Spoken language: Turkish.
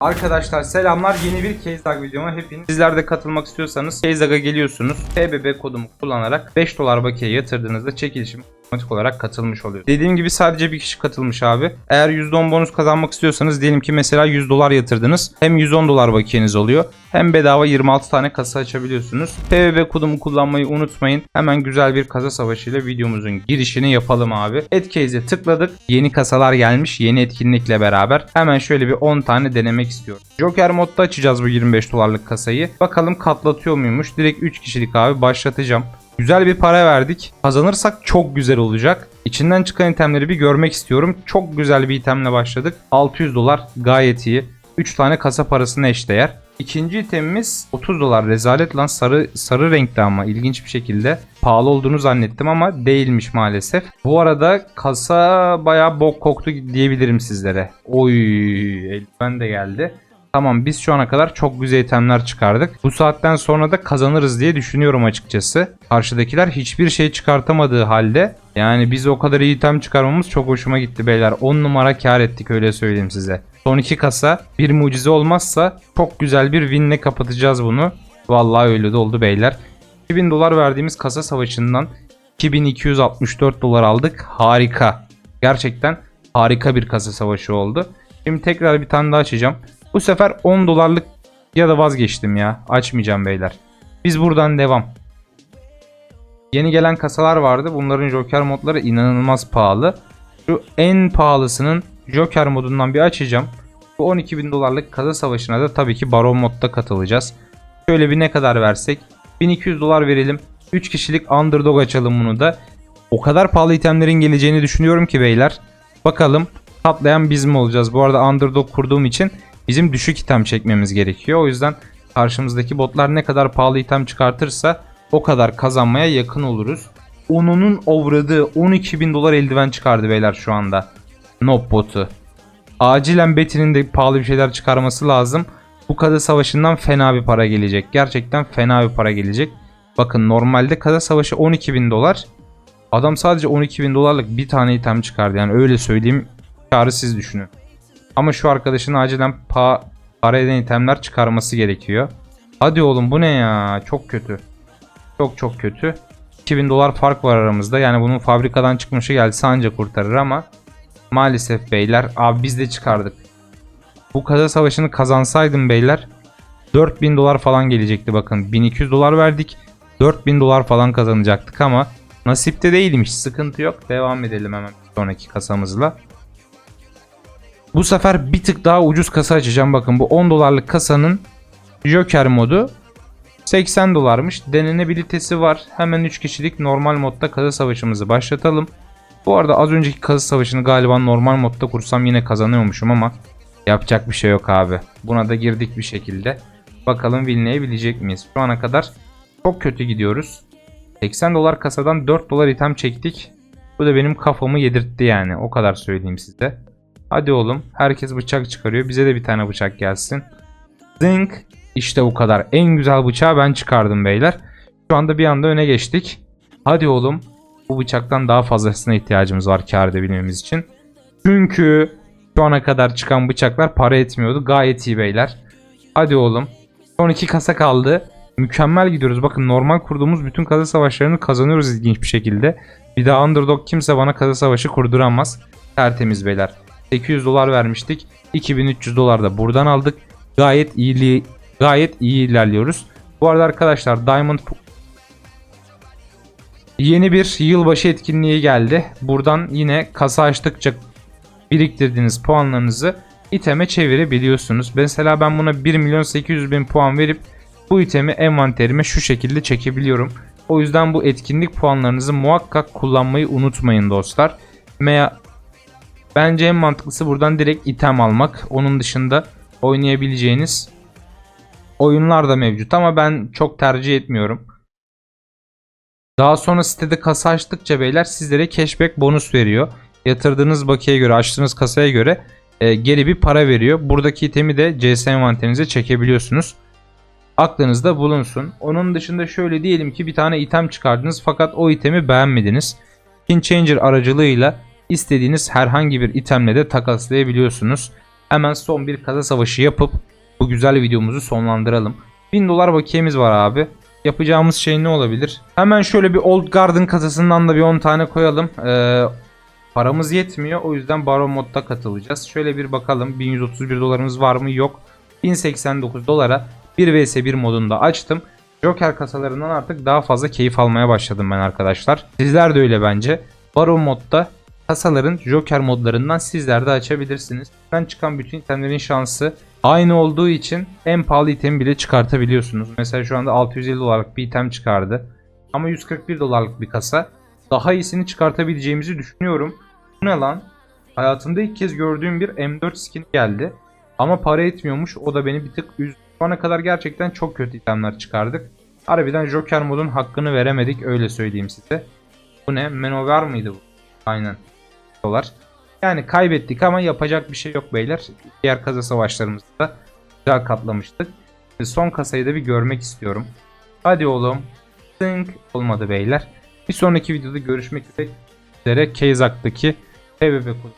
Arkadaşlar selamlar. Yeni bir Kezdag videoma hepiniz. Sizler de katılmak istiyorsanız Kezdag'a geliyorsunuz. TBB kodumu kullanarak 5 dolar bakiye yatırdığınızda çekilişim otomatik olarak katılmış oluyor. Dediğim gibi sadece bir kişi katılmış abi. Eğer %10 bonus kazanmak istiyorsanız diyelim ki mesela 100 dolar yatırdınız. Hem 110 dolar bakiyeniz oluyor hem bedava 26 tane kasa açabiliyorsunuz. TBB kodumu kullanmayı unutmayın. Hemen güzel bir kasa savaşıyla videomuzun girişini yapalım abi. Etcase'e tıkladık. Yeni kasalar gelmiş yeni etkinlikle beraber. Hemen şöyle bir 10 tane denemek istiyorum. Joker modda açacağız bu 25 dolarlık kasayı. Bakalım katlatıyor muymuş. Direkt 3 kişilik abi başlatacağım. Güzel bir para verdik. Kazanırsak çok güzel olacak. İçinden çıkan itemleri bir görmek istiyorum. Çok güzel bir itemle başladık. 600 dolar gayet iyi. 3 tane kasa parasına eşdeğer. İkinci itemimiz 30 dolar rezalet lan sarı sarı renkte ama ilginç bir şekilde pahalı olduğunu zannettim ama değilmiş maalesef. Bu arada kasa bayağı bok koktu diyebilirim sizlere. Oy eldiven de geldi. Tamam biz şu ana kadar çok güzel itemler çıkardık. Bu saatten sonra da kazanırız diye düşünüyorum açıkçası. Karşıdakiler hiçbir şey çıkartamadığı halde yani biz o kadar iyi item çıkarmamız çok hoşuma gitti beyler. 10 numara kar ettik öyle söyleyeyim size. Son iki kasa bir mucize olmazsa çok güzel bir winle kapatacağız bunu. Vallahi öyle de oldu beyler. 2000 dolar verdiğimiz kasa savaşından 2264 dolar aldık. Harika. Gerçekten harika bir kasa savaşı oldu. Şimdi tekrar bir tane daha açacağım. Bu sefer 10 dolarlık ya da vazgeçtim ya. Açmayacağım beyler. Biz buradan devam. Yeni gelen kasalar vardı. Bunların Joker modları inanılmaz pahalı. Şu en pahalısının Joker modundan bir açacağım. Bu 12.000 dolarlık kasa savaşına da tabii ki Baron modda katılacağız. Şöyle bir ne kadar versek? 1200 dolar verelim. 3 kişilik underdog açalım bunu da. O kadar pahalı itemlerin geleceğini düşünüyorum ki beyler. Bakalım patlayan biz mi olacağız? Bu arada underdog kurduğum için bizim düşük item çekmemiz gerekiyor. O yüzden karşımızdaki botlar ne kadar pahalı item çıkartırsa o kadar kazanmaya yakın oluruz. Onunun ovradığı 12.000 dolar eldiven çıkardı beyler şu anda. Nob botu. Acilen Betty'nin de pahalı bir şeyler çıkarması lazım. Bu kadı savaşından fena bir para gelecek. Gerçekten fena bir para gelecek. Bakın normalde kadı savaşı 12.000 dolar. Adam sadece 12.000 dolarlık bir tane item çıkardı. Yani öyle söyleyeyim. Karı siz düşünün. Ama şu arkadaşın acilen pa para eden itemler çıkarması gerekiyor. Hadi oğlum bu ne ya? Çok kötü. Çok çok kötü. 2000 dolar fark var aramızda. Yani bunun fabrikadan çıkmışı gelse anca kurtarır ama maalesef beyler abi biz de çıkardık. Bu kaza savaşını kazansaydım beyler 4000 dolar falan gelecekti bakın. 1200 dolar verdik. 4000 dolar falan kazanacaktık ama nasipte değilmiş. Sıkıntı yok. Devam edelim hemen sonraki kasamızla. Bu sefer bir tık daha ucuz kasa açacağım. Bakın bu 10 dolarlık kasanın Joker modu 80 dolarmış. Denenebilitesi var. Hemen 3 kişilik normal modda kasa savaşımızı başlatalım. Bu arada az önceki kasa savaşını galiba normal modda kursam yine kazanıyormuşum ama yapacak bir şey yok abi. Buna da girdik bir şekilde. Bakalım winleyebilecek miyiz? Şu ana kadar çok kötü gidiyoruz. 80 dolar kasadan 4 dolar item çektik. Bu da benim kafamı yedirtti yani. O kadar söyleyeyim size. Hadi oğlum. Herkes bıçak çıkarıyor. Bize de bir tane bıçak gelsin. Zınk. İşte bu kadar. En güzel bıçağı ben çıkardım beyler. Şu anda bir anda öne geçtik. Hadi oğlum. Bu bıçaktan daha fazlasına ihtiyacımız var kar edebilmemiz için. Çünkü şu ana kadar çıkan bıçaklar para etmiyordu. Gayet iyi beyler. Hadi oğlum. Son iki kasa kaldı. Mükemmel gidiyoruz. Bakın normal kurduğumuz bütün kasa savaşlarını kazanıyoruz ilginç bir şekilde. Bir daha underdog kimse bana kasa savaşı kurduramaz. Tertemiz beyler. 800 dolar vermiştik. 2300 dolar da buradan aldık. Gayet iyi gayet iyi ilerliyoruz. Bu arada arkadaşlar Diamond Yeni bir yılbaşı etkinliği geldi. Buradan yine kasa açtıkça biriktirdiğiniz puanlarınızı iteme çevirebiliyorsunuz. Mesela ben buna 1 milyon 800 bin puan verip bu itemi envanterime şu şekilde çekebiliyorum. O yüzden bu etkinlik puanlarınızı muhakkak kullanmayı unutmayın dostlar. Veya bence en mantıklısı buradan direkt item almak. Onun dışında oynayabileceğiniz oyunlar da mevcut ama ben çok tercih etmiyorum. Daha sonra sitede kasa açtıkça beyler sizlere cashback bonus veriyor. Yatırdığınız bakiye göre, açtığınız kasaya göre e, geri bir para veriyor. Buradaki itemi de CS envanterinize çekebiliyorsunuz. Aklınızda bulunsun. Onun dışında şöyle diyelim ki bir tane item çıkardınız fakat o itemi beğenmediniz. Pin Changer aracılığıyla istediğiniz herhangi bir itemle de takaslayabiliyorsunuz. Hemen son bir kasa savaşı yapıp bu güzel videomuzu sonlandıralım. 1000 dolar bakiyemiz var abi. Yapacağımız şey ne olabilir? Hemen şöyle bir Old Garden kasasından da bir 10 tane koyalım. Ee, paramız yetmiyor. O yüzden Baron modda katılacağız. Şöyle bir bakalım. 1131 dolarımız var mı? Yok. 1089 dolara 1 vs 1 modunda açtım. Joker kasalarından artık daha fazla keyif almaya başladım ben arkadaşlar. Sizler de öyle bence. Baron modda kasaların Joker modlarından sizler de açabilirsiniz. Ben çıkan bütün itemlerin şansı aynı olduğu için en pahalı itemi bile çıkartabiliyorsunuz. Mesela şu anda 650 dolarlık bir item çıkardı. Ama 141 dolarlık bir kasa. Daha iyisini çıkartabileceğimizi düşünüyorum. Bu ne lan? Hayatımda ilk kez gördüğüm bir M4 skin geldi. Ama para etmiyormuş. O da beni bir tık üzdü. Şu ana kadar gerçekten çok kötü itemler çıkardık. Harbiden Joker modun hakkını veremedik öyle söyleyeyim size. Bu ne? Manover mıydı bu? Aynen. Dolar. Yani kaybettik ama yapacak bir şey yok beyler. Diğer kasa savaşlarımızda da güzel katlamıştık. Şimdi son kasayı da bir görmek istiyorum. Hadi oğlum. Zınk. Olmadı beyler. Bir sonraki videoda görüşmek üzere. Kezak'taki PvP kodu